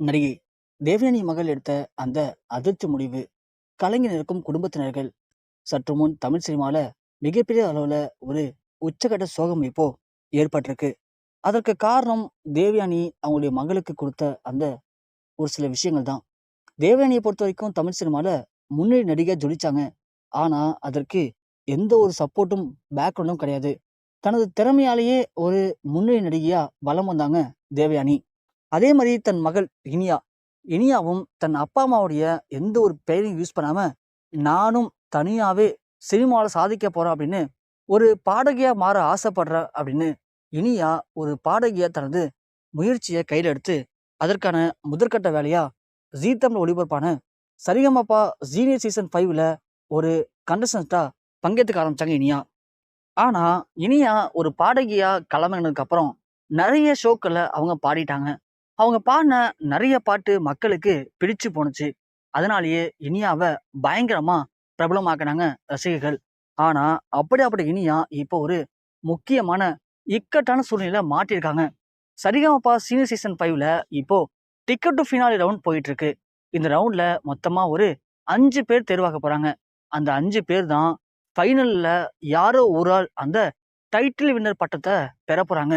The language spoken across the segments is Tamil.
நடிகை தேவயானி மகள் எடுத்த அந்த அதிர்ச்சி முடிவு கலைஞருக்கும் குடும்பத்தினர்கள் சற்று முன் தமிழ் சினிமால மிகப்பெரிய அளவுல ஒரு உச்சகட்ட சோகம் இப்போ ஏற்பட்டிருக்கு. அதற்கு காரணம் தேவயானி அவங்களுடைய மகளுக்கு கொடுத்த அந்த ஒரு சில விஷயங்கள் தான். தேவயானியை பொறுத்த வரைக்கும் தமிழ் சினிமால முன்னணி நடிகை ஜொலிச்சாங்க. ஆனா அதற்கு எந்த ஒரு சப்போர்ட்டும் பேக்ரவுண்டும் கிடையாது. தனது திறமையாலேயே ஒரு முன்னணி நடிகையா வலம் வந்தாங்க தேவயானி. அதே மாதிரி தன் மகள் இனியா. இனியாவும் தன் அப்பா அம்மாவுடைய எந்த ஒரு பெயரையும் யூஸ் பண்ணாம நானும் தனியாகவே சினிமாவில் சாதிக்க போகிறேன் அப்படின்னு ஒரு பாடகியா மாற ஆசைப்படுற அப்படின்னு இனியா ஒரு பாடகியா தனது முயற்சியை கையில் எடுத்து அதற்கான முதற்கட்ட வேலையா ஜீ தமிழ் ஒளிபரப்பான சரிகமப்பா ஜீனியர் சீசன் ஃபைவ்ல ஒரு கண்டஸ்டன்ட்டா பங்கேற்றுக்க ஆரம்பிச்சாங்க இனியா. ஆனா இனியா ஒரு பாடகியாக கிளம்பினதுக்கப்புறம் நிறைய ஷோக்களை அவங்க பாடிட்டாங்க. அவங்க பாடின நிறைய பாட்டு மக்களுக்கு பிடிச்சு போணுச்சு. அதனாலேயே இனியாவை பயங்கரமா பிரபலமாக்குனாங்க ரசிகர்கள். ஆனா அப்படி இனியா இப்போ ஒரு முக்கியமான இக்கட்டான சூழ்நிலையில மாட்டியிருக்காங்க. சரிகமப்பா சீனியர் சீசன் ஃபைவ்ல இப்போ டிக்கெட் டு ஃபினாலி ரவுண்ட் போயிட்டு இருக்கு இந்த ரவுண்ட்ல மொத்தமா ஒரு அஞ்சு பேர் தேர்வாக்க போறாங்க. அந்த அஞ்சு பேர் தான் ஃபைனல்ல யாரோ ஒரு ஆள் அந்த டைட்டில் வின்னர் பட்டத்தை பெற போறாங்க.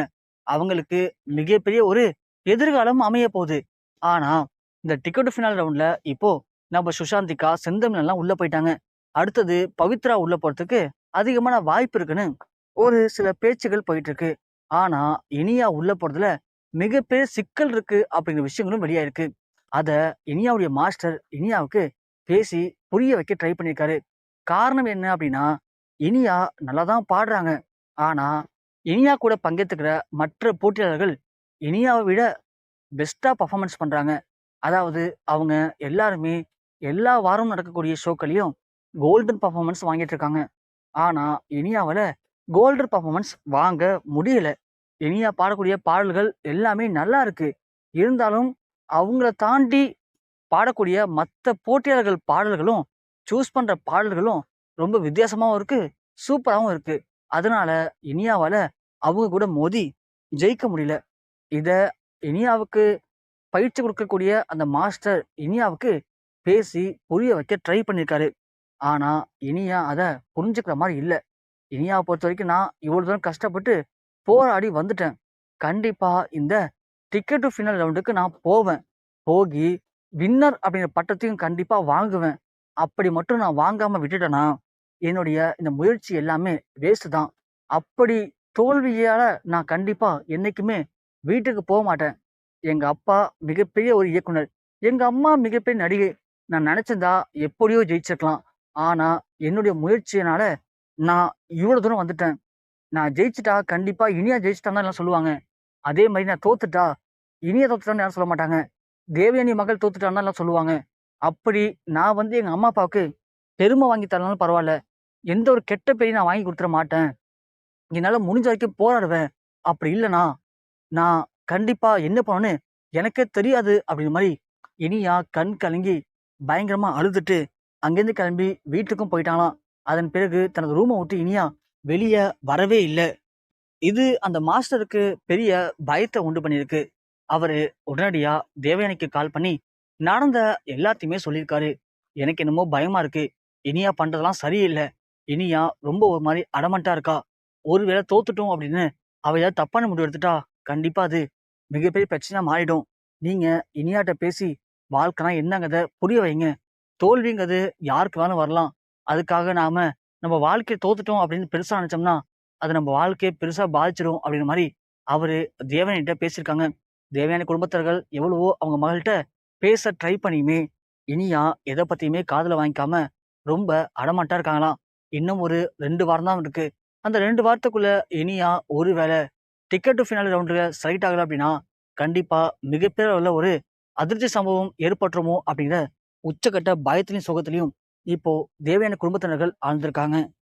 அவங்களுக்கு மிகப்பெரிய ஒரு எதிர்காலம் அமைய போகுது ஆனா இந்த டிக்கெட் ஃபினால் ரவுண்ட்ல இப்போ நம்ம சுஷாந்திகா செந்தமிழ் எல்லாம் உள்ள போயிட்டாங்க. அடுத்தது பவித்ரா உள்ள போறதுக்கு அதிகமான வாய்ப்பு இருக்குன்னு ஒரு சில பேச்சுகள் போயிட்டு இருக்கு ஆனா இனியா உள்ள போறதுல மிகப்பெரிய சிக்கல் இருக்கு அப்படிங்கிற விஷயங்களும் வெளியாயிருக்கு. அதை இனியாவுடைய மாஸ்டர் இனியாவுக்கு பேசி புரிய வைக்க ட்ரை பண்ணியிருக்காரு. காரணம் என்ன அப்படின்னா இனியா நல்லா தான் பாடுறாங்க. ஆனா இனியா கூட பங்கேற்றுக்கிற மற்ற போட்டியாளர்கள் இனியாவை விட பெஸ்ட்டாக பர்ஃபாமன்ஸ் பண்ணுறாங்க அதாவது அவங்க எல்லாருமே எல்லா வாரமும் நடக்கக்கூடிய ஷோக்களையும் கோல்டன் பர்ஃபாமன்ஸ் வாங்கிட்டு இருக்காங்க. ஆனால் இனியாவில் கோல்டன் பர்ஃபாமன்ஸ் வாங்க முடியல. இனியா பாடக்கூடிய பாடல்கள் எல்லாமே நல்லா இருக்கு. இருந்தாலும் அவங்கள தாண்டி பாடக்கூடிய மற்ற போட்டியாளர்கள் பாடல்களும் சூஸ் பண்ணுற பாடல்களும் ரொம்ப வித்தியாசமாகவும் இருக்குது சூப்பராகவும் இருக்குது அதனால இனியாவால் அவங்க கூட மோதி ஜெயிக்க முடியல. இதை இனியாவுக்கு பயிற்சி கொடுக்கக்கூடிய அந்த மாஸ்டர் இனியாவுக்கு பேசி புரிய வைக்க ட்ரை பண்ணியிருக்காரு ஆனால் இனியா அதை புரிஞ்சுக்கிற மாதிரி இல்லை. இனியாவை பொறுத்த வரைக்கும் நான் இவ்வளோ தூரம் கஷ்டப்பட்டு போராடி வந்துட்டேன். கண்டிப்பாக இந்த டிக்கெட் டு ஃபினல் ரவுண்டுக்கு நான் போவேன். போகி வின்னர் அப்படிங்கிற பட்டத்தையும் கண்டிப்பாக வாங்குவேன். அப்படி மட்டும் நான் வாங்காமல் விட்டுட்டேன்னா என்னுடைய இந்த முயற்சி எல்லாமே வேஸ்ட் தான். அப்படி தோல்வியால் நான் கண்டிப்பாக என்றைக்குமே வீட்டுக்கு போக மாட்டேன். எங்க அப்பா மிகப்பெரிய ஒரு இயக்குனர். எங்க அம்மா மிகப்பெரிய நடிகை. நான் நினைச்சிருந்தா எப்படியோ ஜெயிச்சிருக்கலாம். ஆனா என்னுடைய முயற்சியினால நான் இவ்வளவு தூரம் வந்துட்டேன். நான் ஜெயிச்சிட்டா கண்டிப்பா இனியா ஜெயிச்சிட்டான்னு எல்லாம் சொல்லுவாங்க. அதே மாதிரி நான் தோத்துட்டா இனியா தோத்துட்டான்னு யாரும் சொல்ல மாட்டாங்க. தேவயானி மகள் தோத்துட்டான்னு எல்லாம் சொல்லுவாங்க. அப்படி நான் வந்து எங்க அம்மா அப்பாவுக்கு பெருமை வாங்கி தரனாலும் பரவாயில்ல. எந்த ஒரு கெட்ட பேரையும் நான் வாங்கி கொடுத்துட மாட்டேன். என்னால் முடிஞ்ச வரைக்கும் போராடுவேன். அப்படி இல்லைனா நான் கண்டிப்பா என்ன பண்ணணும்னு எனக்கே தெரியாது அப்படிங்கிற மாதிரி இனியா கண் கலங்கி பயங்கரமா அழுதுட்டு அங்கேருந்து கிளம்பி வீட்டுக்கும் போயிட்டாங்களாம். அதன் பிறகு தனது ரூமை விட்டு இனியா வெளியே வரவே இல்லை. இது அந்த மாஸ்டருக்கு பெரிய பயத்தை உண்டு பண்ணியிருக்கு. அவரு உடனடியா தேவயானிக்கு கால் பண்ணி நடந்த எல்லாத்தையுமே சொல்லியிருக்காரு. எனக்கு என்னமோ பயமா இருக்கு. இனியா பண்றதெல்லாம் சரியில்லை. இனியா ரொம்ப ஒரு மாதிரி அடமண்டா இருக்கா. ஒருவேளை தோத்துட்டோம் அப்படின்னு அவ ஏதாவது தப்பான முடிவு எடுத்துட்டா கண்டிப்பாக அது மிகப்பெரிய பிரச்சனையாக மாறிடும். நீங்கள் இனியாட்ட பேசி வாழ்க்கைனா என்னங்கிறத புரிய வைங்க. தோல்விங்கிறது யாருக்கு வேணாலும் வரலாம். அதுக்காக நாம் நம்ம வாழ்க்கையை தோத்துட்டோம் அப்படின்னு பெருசாக நினச்சோம்னா அது நம்ம வாழ்க்கையை பெருசாக பாதிச்சிடும் அப்படிங்கிற மாதிரி அவர் தேவன்கிட்ட பேசியிருக்காங்க. தேவயானி குடும்பத்தர்கள் எவ்வளவோ அவங்க மகள்கிட்ட பேச ட்ரை பண்ணியுமே இனியா எதை பற்றியுமே காதில் வாங்கிக்காம ரொம்ப அடமாட்டா இருக்காங்களாம். இன்னும் ஒரு ரெண்டு வாரம் தான் இருக்கு. அந்த ரெண்டு வாரத்துக்குள்ளே இனியா ஒரு வேளை டிக்கெட் டு ஃபினாலி ரவுண்டில் செலக்ட் ஆகலை அப்படின்னா கண்டிப்பாக மிகப்பெரிய அளவில் ஒரு அதிர்ச்சி சம்பவம் ஏற்பட்டுருமோ அப்படிங்கிற உச்சக்கட்ட பயத்திலையும் சுகத்திலையும் இப்போது தேவையான குடும்பத்தினர்கள் ஆழ்ந்திருக்காங்க.